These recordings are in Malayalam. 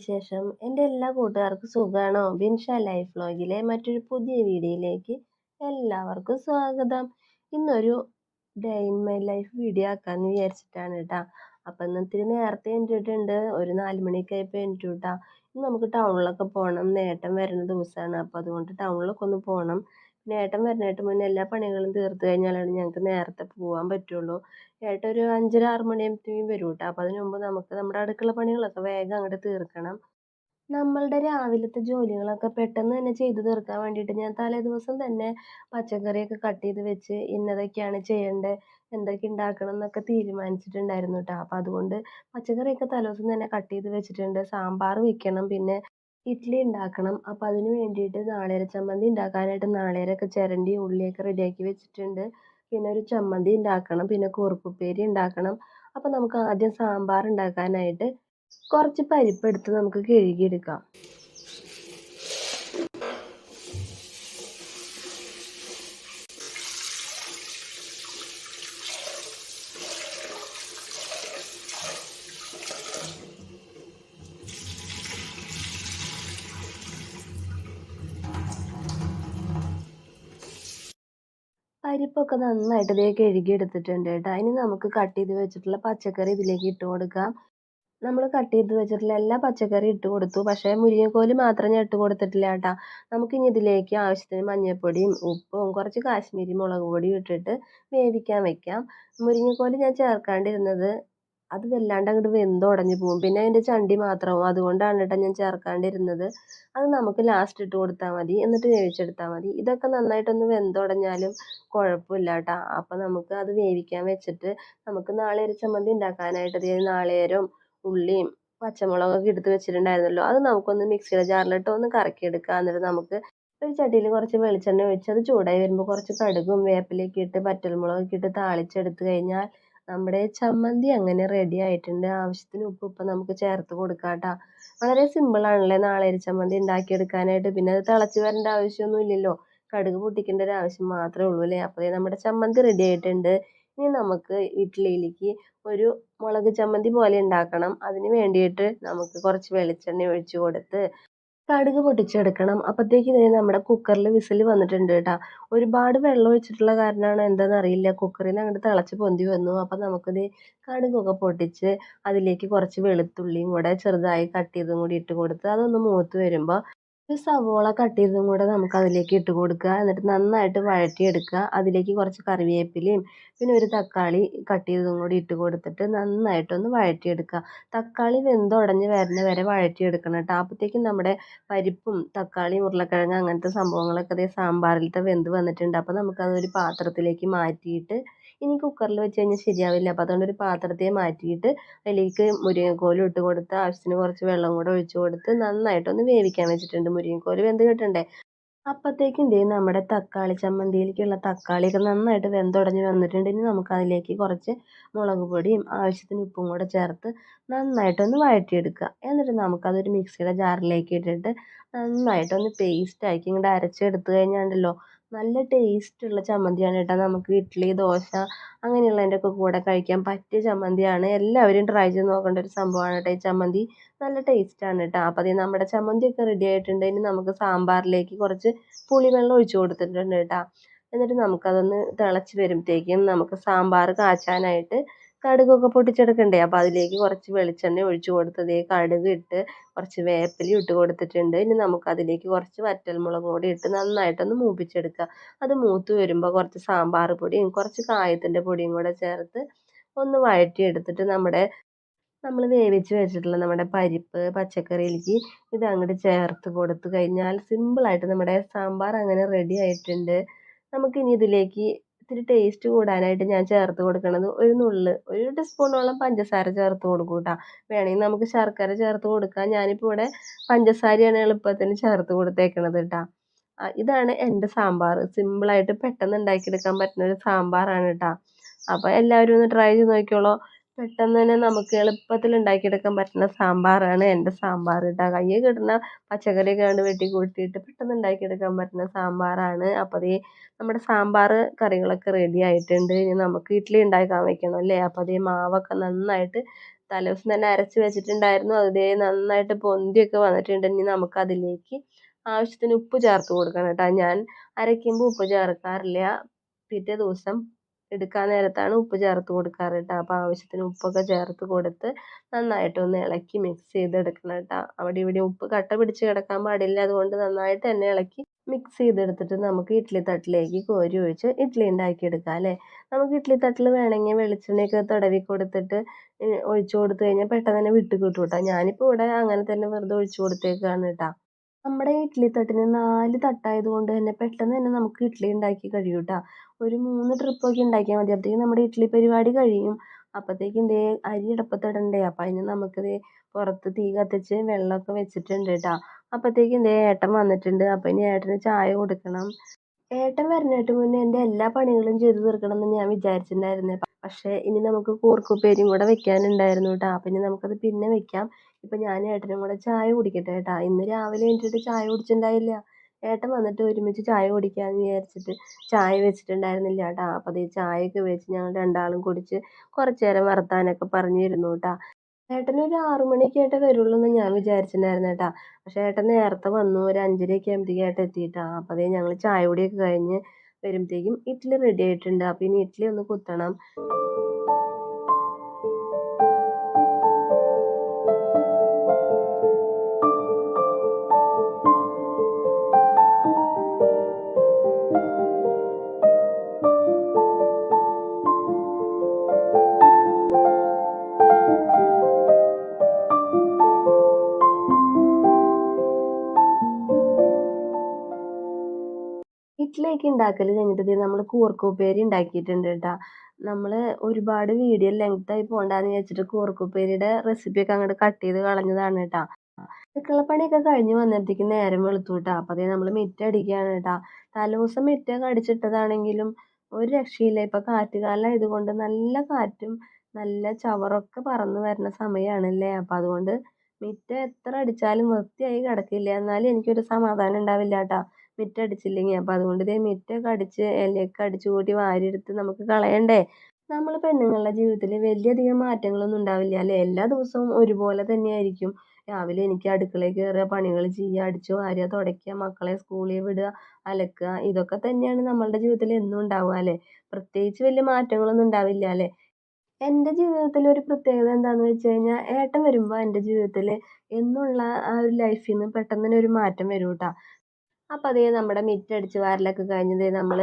വിശേഷം. എന്റെ എല്ലാ കൂട്ടുകാർക്കും സുഖമാണോ ബിൻഷ ലൈഫ് വ്ലോഗിലെ മറ്റൊരു പുതിയ വീഡിയോയിലേക്ക് എല്ലാവർക്കും സ്വാഗതം. ഇന്നൊരു day in my life video ആക്കാമെന്ന് വിചാരിച്ചിട്ടാണ് കേട്ടോ അപ്പം ഇന്ന് ഇത്തിരി നേരത്തെ എണീറ്റിട്ടുണ്ട്. ഒരു നാല് മണിയൊക്കെ ആയപ്പോൾ എണീറ്റു കേട്ടോ ഇന്ന് നമുക്ക് ടൗണിലൊക്കെ പോകണം നേട്ടം വരുന്ന ദിവസമാണ് അപ്പോൾ അതുകൊണ്ട് ടൗണിലൊക്കെ ഒന്ന് പോകണം പിന്നെ ഏട്ടൻ വരുന്നതായിട്ട് മുന്നേ എല്ലാ പണികളും തീർത്ത് കഴിഞ്ഞാലാണ് ഞങ്ങൾക്ക് നേരത്തെ പോകാൻ പറ്റുള്ളൂ. ഏട്ടൻ ഒരു അഞ്ചര ആറ് മണിയാകുമ്പോഴത്തേക്കും വരും കേട്ടോ അപ്പോൾ അതിന് മുമ്പ് നമുക്ക് നമ്മുടെ അടുക്കള പണികളൊക്കെ വേഗം അങ്ങോട്ട് തീർക്കണം. നമ്മളുടെ രാവിലത്തെ ജോലികളൊക്കെ പെട്ടെന്ന് തന്നെ ചെയ്ത് തീർക്കാൻ വേണ്ടിയിട്ട് ഞാൻ തലേ ദിവസം തന്നെ പച്ചക്കറിയൊക്കെ കട്ട് ചെയ്ത് വെച്ച് ഇന്നതൊക്കെയാണ് ചെയ്യേണ്ടത് എന്തൊക്കെ ഉണ്ടാക്കണം എന്നൊക്കെ തീരുമാനിച്ചിട്ടുണ്ടായിരുന്നു കേട്ടോ അപ്പോൾ അതുകൊണ്ട് പച്ചക്കറിയൊക്കെ തലേ ദിവസം തന്നെ കട്ട് ചെയ്ത് വെച്ചിട്ടുണ്ട്. സാമ്പാർ വെക്കണം പിന്നെ ഇഡ്ഡലി ഉണ്ടാക്കണം അപ്പം അതിന് വേണ്ടിയിട്ട് നാളികേര ചമ്മന്തി ഉണ്ടാക്കാനായിട്ട് നാളികേരമൊക്കെ ചിരണ്ടി ഉള്ളിയൊക്കെ റെഡിയാക്കി വെച്ചിട്ടുണ്ട്. പിന്നെ ഒരു ചമ്മന്തി ഉണ്ടാക്കണം പിന്നെ കൂർക്കുപ്പേരി ഉണ്ടാക്കണം അപ്പോൾ നമുക്ക് ആദ്യം സാമ്പാർ ഉണ്ടാക്കാനായിട്ട് കുറച്ച് പരിപ്പ് പരിപ്പെടുത്ത് നമുക്ക് കഴുകിയെടുക്കാം. പരിപ്പൊക്കെ നന്നായിട്ട് ദേ കഴുകി എടുത്തിട്ടുണ്ട് കേട്ടോ. ഇനി നമുക്ക് കട്ട് ചെയ്ത് വെച്ചിട്ടുള്ള പച്ചക്കറി ഇതിലേക്ക് ഇട്ട് കൊടുക്കാം. നമ്മൾ കട്ട് ചെയ്ത് വെച്ചിട്ടുള്ള എല്ലാ പച്ചക്കറി ഇട്ട് കൊടുത്തു. പക്ഷേ മുരിങ്ങക്കോൽ മാത്രം ഞാൻ ഇട്ട് കൊടുത്തിട്ടില്ല കേട്ടോ. നമുക്കിനി ഇതിലേക്ക് ആവശ്യത്തിന് മഞ്ഞൾപ്പൊടിയും ഉപ്പും കുറച്ച് കാശ്മീരി മുളക് പൊടിയും ഇട്ടിട്ട് വേവിക്കാൻ വെക്കാം. മുരിങ്ങക്കോൽ ഞാൻ ചേർക്കാണ്ടിരുന്നത് അത് വല്ലാണ്ട് അങ്ങോട്ട് വെന്തുടഞ്ഞു പോകും പിന്നെ അതിന്റെ ചണ്ടി മാത്രമാവും അതുകൊണ്ടാണ് കേട്ടോ ഞാൻ ചേർക്കാണ്ടിരുന്നത്. അത് നമുക്ക് ലാസ്റ്റ് ഇട്ട് കൊടുത്താൽ മതി. എന്നിട്ട് വേവിച്ചെടുത്താൽ മതി. ഇതൊക്കെ നന്നായിട്ടൊന്ന് വെന്തുടഞ്ഞാലും കുഴപ്പമില്ല കേട്ടോ അപ്പോൾ നമുക്ക് അത് വേവിക്കാൻ വെച്ചിട്ട് നമുക്ക് നാളികേര ചമ്മന്തി ഉണ്ടാക്കാനായിട്ട് നാളികേരവും ഉള്ളിയും പച്ചമുളകൊക്കെ എടുത്ത് വെച്ചിട്ടുണ്ടായിരുന്നല്ലോ. അത് നമുക്കൊന്ന് മിക്സിയുടെ ജാറിലിട്ട് ഒന്ന് കറക്കിയെടുക്കുക എന്നിട്ട് നമുക്ക് ഒരു ചട്ടിയിൽ കുറച്ച് വെളിച്ചെണ്ണ ഒഴിച്ച് അത് ചൂടായി വരുമ്പോൾ കുറച്ച് കടുകും വേപ്പിലയൊക്കെ ഇട്ട് വറ്റൽമുളകൊക്കെ ഇട്ട് താളിച്ചെടുത്ത് കഴിഞ്ഞാൽ നമ്മുടെ ചമ്മന്തി അങ്ങനെ റെഡി ആയിട്ടുണ്ട്. ആവശ്യത്തിന് ഉപ്പ് ഇപ്പം നമുക്ക് ചേർത്ത് കൊടുക്കാം കേട്ടോ വളരെ സിമ്പിളാണല്ലേ നാളേരി ചമ്മന്തി ഉണ്ടാക്കിയെടുക്കാനായിട്ട്. പിന്നെ അത് തിളച്ച് വരേണ്ട ആവശ്യമൊന്നും ഇല്ലല്ലോ. കടുക് പൊട്ടിക്കേണ്ട ഒരു ആവശ്യം മാത്രമേ ഉള്ളൂ അല്ലേ? അപ്പോൾ നമ്മുടെ ചമ്മന്തി റെഡി ആയിട്ടുണ്ട്. ഇനി നമുക്ക് ഇഡ്ഡലിയിലേക്ക് ഒരു മുളക് ചമ്മന്തി പോലെ ഉണ്ടാക്കണം. അതിന് വേണ്ടിയിട്ട് നമുക്ക് കുറച്ച് വെളിച്ചെണ്ണ ഒഴിച്ച് കൊടുത്ത് കടുക് പൊട്ടിച്ചെടുക്കണം. അപ്പോഴത്തേക്ക് ദേ നമ്മുടെ കുക്കറിൽ വിസിൽ വന്നിട്ടുണ്ട് കേട്ടോ ഒരുപാട് വെള്ളം ഒഴിച്ചിട്ടുള്ള കാരണമാണ് എന്താണെന്ന് അറിയില്ല. കുക്കറിൽ നിന്ന് അങ്ങോട്ട് തിളച്ച് പൊന്തി വന്നു. അപ്പം നമുക്കിത് കടുകൊക്കെ പൊട്ടിച്ച് അതിലേക്ക് കുറച്ച് വെളുത്തുള്ളിയും കൂടെ ചെറുതായി കട്ട് ചെയ്തും കൂടി ഇട്ട് കൊടുത്ത് അതൊന്ന് മൂത്ത് വരുമ്പോൾ ഒരു സവോള കട്ട് ചെയ്തതും കൂടെ നമുക്ക് അതിലേക്ക് ഇട്ട് കൊടുക്കുക. എന്നിട്ട് നന്നായിട്ട് വഴറ്റിയെടുക്കുക. അതിലേക്ക് കുറച്ച് കറിവേപ്പിലയും പിന്നെ ഒരു തക്കാളി കട്ട് ചെയ്തതും കൂടി ഇട്ട് കൊടുത്തിട്ട് നന്നായിട്ടൊന്ന് വഴറ്റിയെടുക്കുക. തക്കാളി വെന്തുടഞ്ഞ് വരുന്ന വരെ വഴറ്റിയെടുക്കണം കേട്ടോ. അപ്പോഴത്തേക്കും നമ്മുടെ പരിപ്പും തക്കാളിയും ഉരുളക്കിഴങ്ങ് അങ്ങനത്തെ സംഭവങ്ങളൊക്കെ അതേ സാമ്പാറിലത്തെ വെന്ത് വന്നിട്ടുണ്ട്. അപ്പോൾ നമുക്കതൊരു പാത്രത്തിലേക്ക് മാറ്റിയിട്ട് ഇനി കുക്കറിൽ വെച്ച് കഴിഞ്ഞാൽ ശരിയാവില്ല. അപ്പോൾ അതുകൊണ്ട് ഒരു പാത്രത്തെ മാറ്റിയിട്ട് അതിലേക്ക് മുരിങ്ങക്കോലും ഇട്ട് കൊടുത്ത് ആവശ്യത്തിന് കുറച്ച് വെള്ളം കൂടെ ഒഴിച്ച് കൊടുത്ത് നന്നായിട്ടൊന്ന് വേവിക്കാൻ വെച്ചിട്ടുണ്ട് മുരിങ്ങക്കോൽ. വെന്ത് കിട്ടണ്ടേ? അപ്പോഴത്തേക്കും ദേ നമ്മുടെ തക്കാളി ചമ്മന്തിയിലേക്കുള്ള തക്കാളിയൊക്കെ നന്നായിട്ട് വെന്തുടഞ്ഞ് വന്നിട്ടുണ്ട്. ഇനി നമുക്ക് അതിലേക്ക് കുറച്ച് മുളക് പൊടിയും ആവശ്യത്തിന് ഉപ്പും കൂടെ ചേർത്ത് നന്നായിട്ടൊന്ന് വഴറ്റിയെടുക്കുക. എന്നിട്ട് നമുക്കതൊരു മിക്സിയുടെ ജാറിലേക്ക് ഇട്ടിട്ട് നന്നായിട്ടൊന്ന് പേസ്റ്റാക്കി ഇങ്ങോട്ട് അരച്ചെടുത്ത് കഴിഞ്ഞാൽ ഉണ്ടല്ലോ നല്ല ടേസ്റ്റുള്ള ചമ്മന്തിയാണ് കേട്ടോ. നമുക്ക് ഇഡ്ഡലി ദോശ അങ്ങനെയുള്ളതിന്റെ ഒക്കെ കൂടെ കഴിക്കാൻ പറ്റിയ ചമ്മന്തിയാണ്. എല്ലാവരും ട്രൈ ചെയ്ത് നോക്കേണ്ട ഒരു സംഭവമാണ് കേട്ടോ ഈ ചമ്മന്തി. നല്ല ടേസ്റ്റാണ് കേട്ടോ. അപ്പോൾ അതേ നമ്മുടെ ചമ്മന്തിയൊക്കെ റെഡി ആയിട്ടുണ്ട്. ഇനി നമുക്ക് സാമ്പാറിലേക്ക് കുറച്ച് പുളിവെള്ളം ഒഴിച്ചു കൊടുത്തിട്ടുണ്ട് കേട്ടോ. എന്നിട്ട് നമുക്കതൊന്ന് തിളച്ച് വരുമ്പോഴത്തേക്കും നമുക്ക് സാമ്പാർ കാച്ചാനായിട്ട് കടുകൊക്കെ പൊട്ടിച്ചെടുക്കണ്ടേ? അപ്പോൾ അതിലേക്ക് കുറച്ച് വെളിച്ചെണ്ണ ഒഴിച്ച് കൊടുത്തത് കടുക് ഇട്ട് കുറച്ച് വേപ്പില ഇട്ട് കൊടുത്തിട്ടുണ്ട്. ഇനി നമുക്ക് അതിലേക്ക് കുറച്ച് വറ്റൽമുളക് കൂടി ഇട്ട് നന്നായിട്ടൊന്ന് മൂപ്പിച്ചെടുക്കുക അത് മൂത്ത് വരുമ്പോൾ കുറച്ച് സാമ്പാർ പൊടിയും കുറച്ച് കായത്തിന്റെ പൊടിയും കൂടെ ചേർത്ത് ഒന്ന് വഴറ്റിയെടുത്തിട്ട് നമ്മുടെ നമ്മൾ വേവിച്ച് വെച്ചിട്ടുള്ള നമ്മുടെ പരിപ്പ് പച്ചക്കറിയിലേക്ക് ഇത് അങ്ങോട്ട് ചേർത്ത് കൊടുത്തു കഴിഞ്ഞാൽ സിമ്പിളായിട്ട് നമ്മുടെ സാമ്പാർ അങ്ങനെ റെഡി ആയിട്ടുണ്ട്. നമുക്കിനി ഇതിലേക്ക് ഇത്തിരി ടേസ്റ്റ് കൂടാനായിട്ട് ഞാൻ ചേർത്ത് കൊടുക്കുന്നത് ഒരു നുള്ള് ഒരു ടീസ്പൂണോളം പഞ്ചസാര ചേർത്ത് കൊടുക്കും കേട്ടോ വേണമെങ്കിൽ നമുക്ക് ശർക്കര ചേർത്ത് കൊടുക്കാം. ഞാനിപ്പോൾ ഇവിടെ പഞ്ചസാരയാണ് എളുപ്പത്തിന് ചേർത്ത് കൊടുത്തേക്കണത് കേട്ടോ ഇതാണ് എന്റെ സാമ്പാർ. സിമ്പിളായിട്ട് പെട്ടെന്ന് ഉണ്ടാക്കിയെടുക്കാൻ പറ്റുന്ന ഒരു സാമ്പാറാണ് കേട്ടോ അപ്പോൾ എല്ലാവരും ഒന്ന് ട്രൈ ചെയ്ത് നോക്കിക്കോളൂ. പെട്ടെന്ന് തന്നെ നമുക്ക് എളുപ്പത്തിൽ ഉണ്ടാക്കിയെടുക്കാൻ പറ്റുന്ന സാമ്പാറാണ് എന്റെ സാമ്പാർ കേട്ടോ കയ്യിൽ കിട്ടുന്ന പച്ചക്കറിയൊക്കെ കണ്ട് വെട്ടി കൂട്ടിയിട്ട് പെട്ടെന്ന് ഉണ്ടാക്കിയെടുക്കാൻ പറ്റുന്ന സാമ്പാറാണ്. അപ്പോൾ അതേ നമ്മുടെ സാമ്പാർ കറികളൊക്കെ റെഡി ആയിട്ടുണ്ട്. ഇനി നമുക്ക് ഇഡ്ഡലി ഉണ്ടാക്കാൻ വെക്കണം അല്ലേ? അപ്പോൾ അതേ മാവൊക്കെ നന്നായിട്ട് തലേദിവസം തന്നെ അരച്ച് വെച്ചിട്ടുണ്ടായിരുന്നു. അതേ നന്നായിട്ട് പൊന്തിയൊക്കെ വന്നിട്ടുണ്ട്. ഇനി നമുക്ക് അതിലേക്ക് ആവശ്യത്തിന് ഉപ്പ് ചേർത്ത് കൊടുക്കണം കേട്ടോ ഞാൻ അരയ്ക്കുമ്പോൾ ഉപ്പ് ചേർക്കാറില്ല. പിറ്റേ ദിവസം എടുക്കാൻ നേരത്താണ് ഉപ്പ് ചേർത്ത് കൊടുക്കാറ് കേട്ടോ. അപ്പോൾ ആവശ്യത്തിന് ഉപ്പൊക്കെ ചേർത്ത് കൊടുത്ത് നന്നായിട്ടൊന്ന് ഇളക്കി മിക്സ് ചെയ്തെടുക്കണം കേട്ടോ. അവിടെ ഇവിടെ ഉപ്പ് കട്ട പിടിച്ച് കിടക്കാൻ പാടില്ല. അതുകൊണ്ട് നന്നായിട്ട് തന്നെ ഇളക്കി മിക്സ് ചെയ്തെടുത്തിട്ട് നമുക്ക് ഇഡ്ഡലി തട്ടിലേക്ക് കോരി ഒഴിച്ച് ഇഡ്ഡലി ഉണ്ടാക്കിയെടുക്കാം അല്ലേ? നമുക്ക് ഇഡ്ഡലി തട്ടിൽ വേണമെങ്കിൽ വെളിച്ചെണ്ണയൊക്കെ തടവി കൊടുത്തിട്ട് ഒഴിച്ചു കൊടുത്തു കഴിഞ്ഞാൽ പെട്ടെന്ന് തന്നെ വിട്ട് കിട്ടും കേട്ടോ. ഞാനിപ്പോൾ ഇവിടെ അങ്ങനെ തന്നെ വെറുതെ ഒഴിച്ചു കൊടുത്തേക്കാണ് കേട്ടോ. നമ്മുടെ ഇഡ്ഡലി തട്ടിന് നാല് തട്ടായത് കൊണ്ട് തന്നെ പെട്ടെന്ന് തന്നെ നമുക്ക് ഇഡ്ഡലി ഉണ്ടാക്കി കഴിയും കേട്ടോ ഒരു മൂന്ന് ട്രിപ്പൊക്കെ ഉണ്ടാക്കിയാൽ മതി. അപ്പോഴത്തേക്കും നമ്മുടെ ഇഡ്ഡലി പരിപാടി കഴിയും. അപ്പോഴത്തേക്കും ദേ അരി അടുപ്പത്തിടണ്ടേ അപ്പം അതിന് നമുക്ക് ദേ പുറത്ത് തീ കത്തിച്ച് വെള്ളമൊക്കെ വെച്ചിട്ടുണ്ട് കേട്ടോ അപ്പോഴത്തേക്കും ദേ ഏട്ടൻ വന്നിട്ടുണ്ട്. അപ്പോൾ ഇനി ഏട്ടന് ചായ കൊടുക്കണം. ഏട്ടൻ വരുന്നതിന് മുന്നേ എന്റെ എല്ലാ പണികളും ചെയ്തു തീർക്കണം എന്ന് ഞാൻ വിചാരിച്ചിട്ടുണ്ടായിരുന്നേ. പക്ഷേ ഇനി നമുക്ക് കൂർക്കുപ്പേരിയും കൂടെ വെക്കാനുണ്ടായിരുന്നു കേട്ടോ അപ്പം ഇനി നമുക്കത് പിന്നെ വെക്കാം. ഇപ്പം ഞാൻ ഏട്ടനും കൂടെ ചായ കുടിക്കട്ടെ ഏട്ടാ. ഇന്ന് രാവിലെ എണീറ്റിട്ട് ചായ കുടിച്ചിട്ടുണ്ടായില്ല. ഏട്ടൻ വന്നിട്ട് ഒരുമിച്ച് ചായ കുടിക്കാമെന്ന് വിചാരിച്ചിട്ട് ചായ വെച്ചിട്ടുണ്ടായിരുന്നില്ല കേട്ടോ അപ്പോൾ അതേ ചായയൊക്കെ വെച്ച് ഞങ്ങൾ രണ്ടാളും കുടിച്ച് കുറച്ച് നേരം വർത്താനൊക്കെ പറഞ്ഞിരുന്നു ട്ടാ. ഏട്ടൻ ഒരു ആറു മണിയൊക്കെ ആയിട്ടേ വരുള്ളൂ എന്ന് ഞാൻ വിചാരിച്ചിട്ടുണ്ടായിരുന്നു ഏട്ടാ പക്ഷെ ഏട്ടൻ നേരത്തെ വന്നു. ഒരു അഞ്ചരയൊക്കെ ആകുമ്പോഴത്തേക്കും ഏട്ടൻ എത്തിയിട്ടാ. അപ്പോൾ അതേ ഞങ്ങൾ ചായ കുടിയൊക്കെ കഴിഞ്ഞ് വരുമ്പോഴത്തേക്കും ഇഡ്ഡലി റെഡി ആയിട്ടുണ്ട്. അപ്പോൾ ഇനി ഇഡ്ഡലി ഒന്ന് കുത്തണം. ഇഡ്ഡലിയൊക്കെ ഉണ്ടാക്കൽ കഴിഞ്ഞിട്ട് നമ്മൾ കൂർക്ക ഉപ്പേരി ഉണ്ടാക്കിയിട്ടുണ്ട് കേട്ടോ നമ്മൾ ഒരുപാട് വീഡിയോ ലെങ്ത്തായി പോകണ്ടെന്ന് വിചാരിച്ചിട്ട് കൂർക്ക ഉപ്പേരിയുടെ റെസിപ്പിയൊക്കെ അങ്ങോട്ട് കട്ട് ചെയ്ത് കളഞ്ഞതാണ് കേട്ടോ അടുക്കള കഴിഞ്ഞ് വന്നിടത്തേക്ക് നേരം വെളുത്തു കേട്ടോ അപ്പോൾ അതേ നമ്മൾ മിറ്റം അടിക്കുകയാണ് കേട്ടോ തലേദിവസം മിറ്റൊക്കെ അടിച്ചിട്ടതാണെങ്കിലും ഒരു രക്ഷയില്ല. ഇപ്പം കാറ്റുകാലം ആയതുകൊണ്ട് നല്ല കാറ്റും നല്ല ചവറൊക്കെ പറന്ന് വരുന്ന സമയമാണല്ലേ അപ്പോൾ അതുകൊണ്ട് മിറ്റം എത്ര അടിച്ചാലും വൃത്തിയായി കിടക്കില്ല. എന്നാലും എനിക്കൊരു സമാധാനം ഉണ്ടാവില്ല കേട്ടോ മിറ്റം അടിച്ചില്ലെങ്കിൽ അപ്പോൾ അതുകൊണ്ട് ഇതേ മിറ്റൊക്കെ അടിച്ച് ഇലയൊക്കെ അടിച്ച് കൂട്ടി വാരിയെടുത്ത് നമുക്ക് കളയണ്ടേ? നമ്മൾ പെണ്ണുങ്ങളുടെ ജീവിതത്തിൽ വലിയധികം മാറ്റങ്ങളൊന്നും ഉണ്ടാവില്ല അല്ലേ? എല്ലാ ദിവസവും ഒരുപോലെ തന്നെയായിരിക്കും. രാവിലെ എനിക്ക് അടുക്കളയിൽ കയറുക പണികൾ ചെയ്യുക അടിച്ച് വാരുക തുടയ്ക്കുക മക്കളെ സ്കൂളിൽ വിടുക അലക്കുക ഇതൊക്കെ തന്നെയാണ് നമ്മളുടെ ജീവിതത്തിൽ എന്നും ഉണ്ടാവുക അല്ലേ? പ്രത്യേകിച്ച് വലിയ മാറ്റങ്ങളൊന്നും ഉണ്ടാവില്ല അല്ലേ? എന്റെ ജീവിതത്തിൽ ഒരു പ്രത്യേകത എന്താണെന്ന് വെച്ച് കഴിഞ്ഞാൽ ഏട്ടൻ വരുമ്പോൾ എന്റെ ജീവിതത്തിൽ എന്നുള്ള ആ ഒരു ലൈഫിൽ നിന്ന് പെട്ടെന്ന് തന്നെ ഒരു മാറ്റം വരും കേട്ടോ അപ്പോൾ അതേ നമ്മുടെ മിറ്റടിച്ച് വാരലൊക്കെ കഴിഞ്ഞതേ നമ്മൾ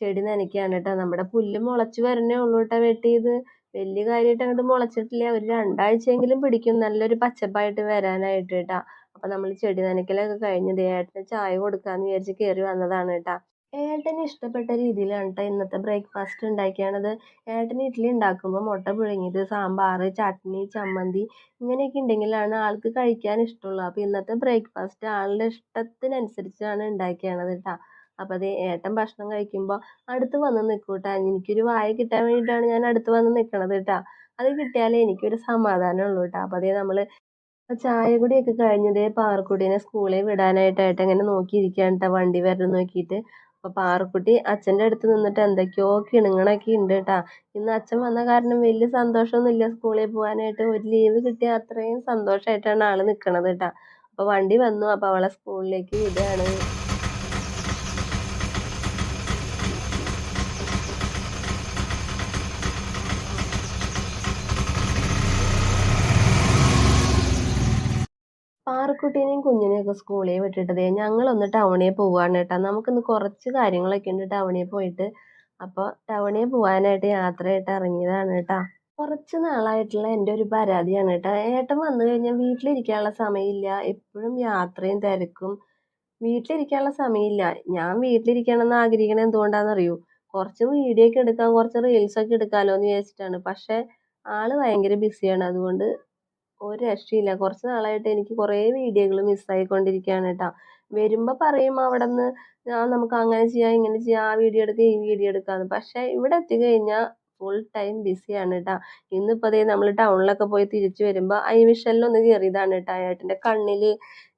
ചെടി നനയ്ക്കുകയാണ് കേട്ടോ നമ്മുടെ പുല്ല് മുളച്ച് വരണേ ഉള്ളൂ കേട്ടോ വെട്ടിയത് വലിയ കാര്യമായിട്ട് അങ്ങോട്ട് മുളച്ചിട്ടില്ല. ഒരു രണ്ടാഴ്ചയെങ്കിലും പിടിക്കും. നല്ലൊരു പച്ചപ്പായിട്ട് വരാനായിട്ട് കേട്ടോ അപ്പോൾ നമ്മൾ ചെടി നനയ്ക്കലൊക്കെ കഴിഞ്ഞ് ദേ ഏട്ടന് ചായ കൊടുക്കാമെന്ന് വിചാരിച്ച് കയറി വന്നതാണ് കേട്ടോ ഏട്ടന് ഇഷ്ടപ്പെട്ട രീതിയിലാണ് കേട്ടോ ഇന്നത്തെ ബ്രേക്ക്ഫാസ്റ്റ് ഉണ്ടാക്കിയാണത്. ഏട്ടന് ഇഡ്ഡലി ഉണ്ടാക്കുമ്പോൾ മുട്ട പുഴുങ്ങിയത് സാമ്പാർ ചട്നി ചമ്മന്തി ഇങ്ങനെയൊക്കെ ഉണ്ടെങ്കിലാണ് ആൾക്ക് കഴിക്കാൻ ഇഷ്ടമുള്ളൂ. അപ്പോൾ ഇന്നത്തെ ബ്രേക്ക്ഫാസ്റ്റ് ആളുടെ ഇഷ്ടത്തിനനുസരിച്ചാണ് ഉണ്ടാക്കിയാണത് കേട്ടോ അപ്പോൾ അത് ഏട്ടൻ ഭക്ഷണം കഴിക്കുമ്പോൾ അടുത്ത് വന്ന് നിൽക്കും എനിക്കൊരു വായ കിട്ടാൻ വേണ്ടിയിട്ടാണ് ഞാൻ അടുത്ത് വന്ന് നിൽക്കണത് കേട്ടോ അത് കിട്ടിയാലേ എനിക്കൊരു സമാധാനം ഉള്ളൂ കേട്ടോ അപ്പോൾ അതേ നമ്മൾ ചായ കുടിയൊക്കെ കഴിഞ്ഞതേ പാറക്കുട്ടീനെ സ്കൂളിൽ വിടാനായിട്ട് ഏട്ടൻ ഇങ്ങനെ നോക്കിയിരിക്കുകയാണ് കേട്ടോ വണ്ടി വരുന്ന നോക്കിയിട്ട്. അപ്പോൾ പാറുക്കുട്ടി അച്ഛന്റെ അടുത്ത് നിന്നിട്ട് എന്തൊക്കെയോ കിണുങ്ങണൊക്കെ ഉണ്ട് കേട്ടാ ഇന്ന് അച്ഛൻ വന്ന കാരണം വലിയ സന്തോഷമൊന്നുമില്ല സ്കൂളിൽ പോകാനായിട്ട്. ഒരു ലീവ് കിട്ടിയ അത്രയും സന്തോഷമായിട്ടാണ് ആൾ നിൽക്കണത് കേട്ടാ അപ്പോൾ വണ്ടി വന്നു. അപ്പോൾ അവളെ സ്കൂളിലേക്ക് വിടുകയാണ്. പാറുക്കുട്ടീനെയും കുഞ്ഞിനെയൊക്കെ സ്കൂളിൽ വിട്ടിട്ടതേ ഞങ്ങളൊന്ന് ടൗണിൽ പോവാണ് കേട്ടോ. നമുക്കിന്ന് കുറച്ച് കാര്യങ്ങളൊക്കെ ഉണ്ട് ടൗണിൽ പോയിട്ട്. അപ്പോൾ ടൗണിൽ പോകാനായിട്ട് യാത്രയായിട്ട് ഇറങ്ങിയതാണ് കേട്ടോ. കുറച്ച് നാളായിട്ടുള്ള എന്റെ ഒരു പരാതിയാണ് കേട്ടോ. ഏട്ടൻ വന്നു കഴിഞ്ഞാൽ വീട്ടിലിരിക്കാനുള്ള സമയമില്ല. എപ്പോഴും യാത്രയും തിരക്കും. വീട്ടിലിരിക്കാനുള്ള സമയമില്ല. ഞാൻ വീട്ടിലിരിക്കണമെന്ന് ആഗ്രഹിക്കണത് എന്തുകൊണ്ടാണെന്നറിയൂ? കുറച്ച് വീഡിയോ ഒക്കെ എടുക്കാം കുറച്ച് റീൽസ് ഒക്കെ എടുക്കാമല്ലോ എന്ന് വിചാരിച്ചിട്ടാണ്. പക്ഷേ ആൾ ഭയങ്കര ബിസിയാണ് അതുകൊണ്ട് ഒരു രക്ഷയില്ല. കുറച്ച് നാളായിട്ട് എനിക്ക് കുറേ വീഡിയോകൾ മിസ്സായിക്കൊണ്ടിരിക്കുകയാണ് കേട്ടോ. വരുമ്പോൾ പറയും അവിടെ നിന്ന് ആ നമുക്ക് അങ്ങനെ ചെയ്യാം ഇങ്ങനെ ചെയ്യാം ആ വീഡിയോ എടുക്കുക ഈ വീഡിയോ എടുക്കാമെന്ന് പക്ഷേ ഇവിടെ എത്തിക്കഴിഞ്ഞാൽ ഫുൾ ടൈം ബിസിയാണ് കേട്ടോ. ഇന്നിപ്പോൾ അതേ നമ്മൾ ടൗണിലൊക്കെ പോയി തിരിച്ചു വരുമ്പോൾ ഐ വിഷനിലൊന്ന് കയറിയതാണ് കേട്ടോ ഏട്ടന്റെ കണ്ണിൽ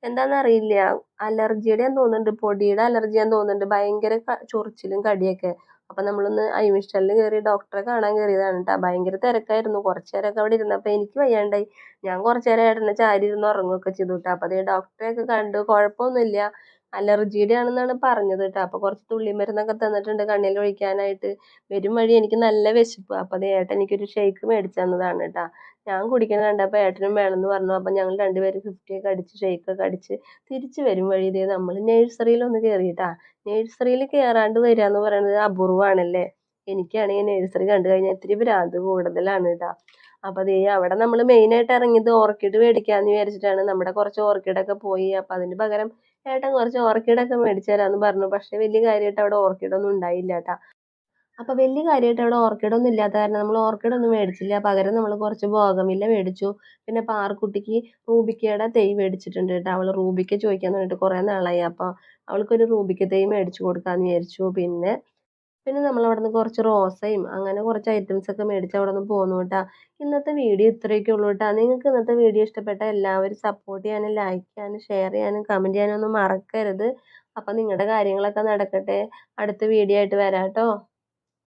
എന്താണെന്നറിയില്ല അലർജിയുടെ തോന്നുന്നുണ്ട് പൊടിയുടെ അലർജിയാന്ന് തോന്നുന്നുണ്ട്. ഭയങ്കര ചൊറിച്ചിലും കടിയൊക്കെ. അപ്പം നമ്മളൊന്ന് ഐ വിഷനിൽ കയറി ഡോക്ടറെ കാണാൻ കയറിയതാണ് കേട്ടോ ഭയങ്കര തിരക്കായിരുന്നു. കുറച്ച് നേരമൊക്കെ അവിടെ ഇരുന്നപ്പോൾ എനിക്ക് വയ്യാണ്ടായി. ഞാൻ കുറച്ച് നേരം ചാരി ഇരുന്ന് ഉറങ്ങുകയൊക്കെ ചെയ്തു കേട്ടോ അപ്പോൾ അതേ ഡോക്ടറെയൊക്കെ കണ്ടു. കുഴപ്പമൊന്നുമില്ല. അലർജിയുടെ ആണെന്നാണ് പറഞ്ഞത് കേട്ടോ അപ്പോൾ കുറച്ച് തുള്ളി മരുന്നൊക്കെ തന്നിട്ടുണ്ട് കണ്ണിൽ ഒഴിക്കാനായിട്ട്. വരും വഴി എനിക്ക് നല്ല വിശപ്പ്. അപ്പോൾ അതേ ഏട്ടൻ എനിക്കൊരു ഷേക്ക് മേടിച്ചു തന്നതാണ് കേട്ടോ ഞാൻ കുടിക്കുന്നത് കണ്ടപ്പോൾ ഏട്ടനും വേണമെന്ന് പറഞ്ഞു. അപ്പോൾ ഞങ്ങൾ രണ്ടുപേരും ഫിഫ്റ്റിയൊക്കെ അടിച്ച് ഷെയ്ക്കൊക്കെ അടിച്ച് തിരിച്ച് വരും വഴി. ഇതേ നമ്മൾ നഴ്സറിയിലൊന്ന് കയറിയിട്ടാ നഴ്സറിയിൽ കയറാണ്ട് വരിക എന്ന് പറയുന്നത് അപൂർവമാണല്ലേ എനിക്കാണെങ്കിൽ നഴ്സറി കണ്ടു കഴിഞ്ഞാൽ ഇത്തിരി ഭ്രാന്ത് കൂടുതലാണ് കേട്ടോ അപ്പോൾ അതേ അവിടെ നമ്മൾ മെയിനായിട്ട് ഇറങ്ങിയത് ഓർക്കിഡ് മേടിക്കാമെന്ന് വിചാരിച്ചിട്ടാണ്. നമ്മുടെ കുറച്ച് ഓർക്കിഡൊക്കെ പോയി. അപ്പം അതിന് പകരം ഏട്ടൻ കുറച്ച് ഓർക്കിഡൊക്കെ മേടിച്ചു തരാമെന്ന് പറഞ്ഞു. പക്ഷേ വലിയ കാര്യമായിട്ട് അവിടെ ഓർക്കിഡൊന്നും ഉണ്ടായില്ല കേട്ടോ അപ്പോൾ വലിയ കാര്യമായിട്ട് അവിടെ ഓർക്കിഡൊന്നും ഇല്ലാത്ത കാരണം നമ്മൾ ഓർക്കിഡൊന്നും മേടിച്ചില്ല. പകരം നമ്മൾ കുറച്ച് ബോഗമില്ല മേടിച്ചു. പിന്നെ പാർക്കുട്ടിക്ക് റൂബിക്കയുടെ തൈ മേടിച്ചിട്ടുണ്ട് കേട്ടോ. അവൾ റൂബിക്ക ചോദിക്കാൻ പറഞ്ഞിട്ട് കുറേ നാളായി. അപ്പോൾ അവൾക്കൊരു റൂബിക്ക തൈ മേടിച്ചു കൊടുക്കാമെന്ന് വിചാരിച്ചു. പിന്നെ പിന്നെ നമ്മൾ അവിടെ നിന്ന് കുറച്ച് റോസയും അങ്ങനെ കുറച്ച് ഐറ്റംസ് ഒക്കെ മേടിച്ച് അവിടെ നിന്ന് പോന്നു കേട്ടോ. ഇന്നത്തെ വീഡിയോ ഇത്രയൊക്കെ ഉള്ളൂ കേട്ടോ. നിങ്ങൾക്ക് ഇന്നത്തെ വീഡിയോ ഇഷ്ടപ്പെട്ട എല്ലാവരും സപ്പോർട്ട് ചെയ്യാനും ലൈക്ക് ചെയ്യാനും ഷെയർ ചെയ്യാനും കമന്റ് ചെയ്യാനും ഒന്നും മറക്കരുത്. അപ്പം നിങ്ങളുടെ കാര്യങ്ങളൊക്കെ നടക്കട്ടെ. അടുത്ത വീഡിയോ ആയിട്ട് വരാം കേട്ടോ.